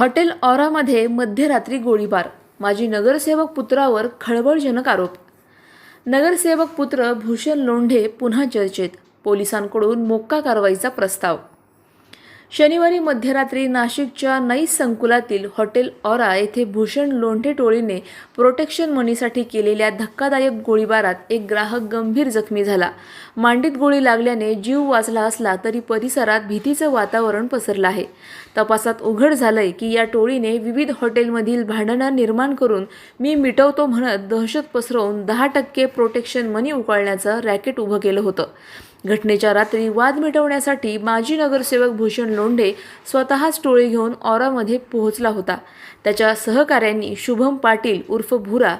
Hotel ऑरामध्ये मध्यरात्री गोळीबार. माजी नगरसेवक पुत्रावर खळबळजनक आरोप. नगरसेवक पुत्र भूषण लोंढे पुन्हा चर्चेत. पोलिसांकडून मोक्का कारवाईचा प्रस्ताव. शनिवारी मध्यरात्री नाशिकच्या नईस संकुलातील हॉटेल ऑरा येथे भूषण लोंढे टोळीने प्रोटेक्शन मनीसाठी केलेल्या धक्कादायक गोळीबारात एक ग्राहक गंभीर जखमी झाला. मांडीत गोळी लागल्याने जीव वाचला असला तरी परिसरात भीतीचं वातावरण पसरलं आहे. तपासात उघड झालंय की या टोळीने विविध हॉटेलमधील भांडणं निर्माण करून मी मिटवतो म्हणत दहशत पसरवून दहा टक्के प्रोटेक्शन मनी उकळण्याचं रॅकेट उभं केलं होतं. घटनेच्या रात्री वाद मिटवण्यासाठी माजी नगरसेवक भूषण लोंढे स्वतःच टोळी घेऊन औरामध्ये पोहोचला होता. त्याच्या सहकाऱ्यांनी शुभम पाटील उर्फ भुरा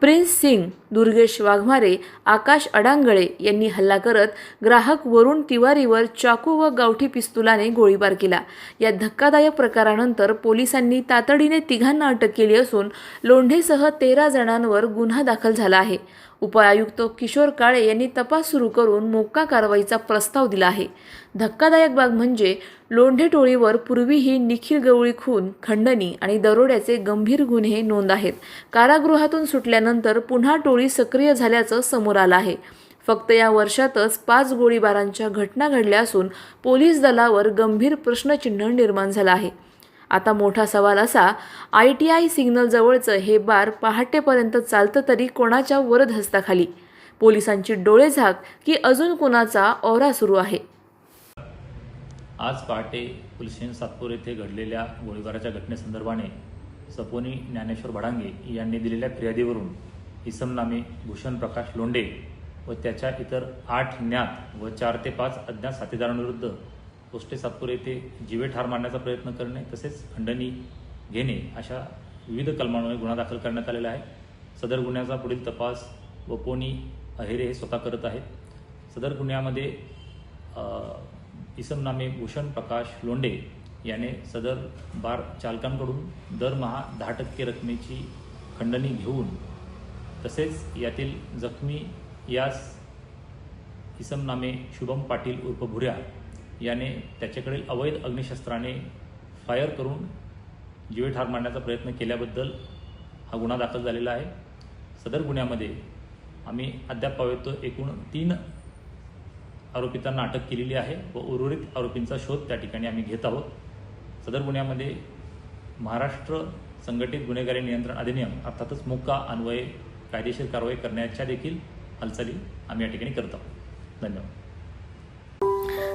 प्रिन्स सिंग दुर्गेश वाघमारे आकाश अडांगळे यांनी हल्ला करत ग्राहक वरुण तिवारीवर चाकू व गावठी पिस्तुलाने गोळीबार केला. या धक्कादायक प्रकारानंतर पोलिसांनी तातडीने तिघांना अटक केली असून लोंढेसह तेरा जणांवर गुन्हा दाखल झाला आहे. उपायुक्त किशोर काळे यांनी तपास सुरू करून मोक्का कारवाईचा प्रस्ताव दिला आहे. धक्कादायक बाब म्हणजे लोंढे टोळीवर पूर्वीही निखिल गवळी खून खंडणी आणि दरोड्याचे गंभीर गुन्हे नोंद आहेत. कारागृहातून सुटल्यानंतर पुन्हा टोळी सक्रिय झाल्याचं समोर आलं आहे. फक्त या वर्षातच पाच गोळीबारांच्या घटना घडल्या असून पोलीस दलावर गंभीर प्रश्नचिन्ह निर्माण झालं आहे. आता मोठा सवाल असा आय टी आय सिग्नल जवळचं हे बार पहाटेपर्यंत चालतं तरी कोणाच्या वरद हस्ताखाली? पोलिसांची डोळेझाक की अजून कोणाचा ओरा सुरू आहे? आज पहाटे पुलसेन सातपूर येथे घडलेल्या गोळीबाराच्या घटनेसंदर्भाने सपोनी ज्ञानेश्वर भडांगे यांनी दिलेल्या फिर्यादीवरून इसमनामे भूषण प्रकाश लोंडे व त्याच्या इतर आठ ज्ञात व चार ते पाच अज्ञात साथीदारांविरुद्ध पोस्टे सातपुर येथे जीवे ठार मारण्याचा प्रयत्न करणे तसेच खंडणी घेणे अशा विविध कलमांमुळे गुन्हा दाखल करण्यात आलेला आहे. सदर गुन्ह्याचा पुढील तपास व पोनी अहेरे हे स्वतः करत आहेत. सदर गुन्ह्यामध्ये इसम नामे भूषण प्रकाश लोंडे याने सदर बार चालकांकडून दरमहा दहा टक्के रकमेची खंडणी घेऊन तसेच यातील जखमी यास इसम नामे शुभम पाटील उर्फ भुऱ्या याने त्याच्याकडील अवैध अग्निशस्त्राने फायर करून जीवे ठार मारण्याचा प्रयत्न केल्याबद्दल हा गुन्हा दाखल झालेला आहे. सदर गुन्ह्यामध्ये आम्ही अद्याप पावेतो एकूण तीन आरोपितांना अटक केलेली आहे व उर्वरित आरोपींचा शोध त्या ठिकाणी आम्ही घेत आहोत. सदर गुन्ह्यामध्ये महाराष्ट्र संघटित गुन्हेगारी नियंत्रण अधिनियम अर्थातच मुक्का अन्वये कायदेशीर कारवाई करण्याच्या देखील हालचाली आम्ही या ठिकाणी करत आहोत. धन्यवाद.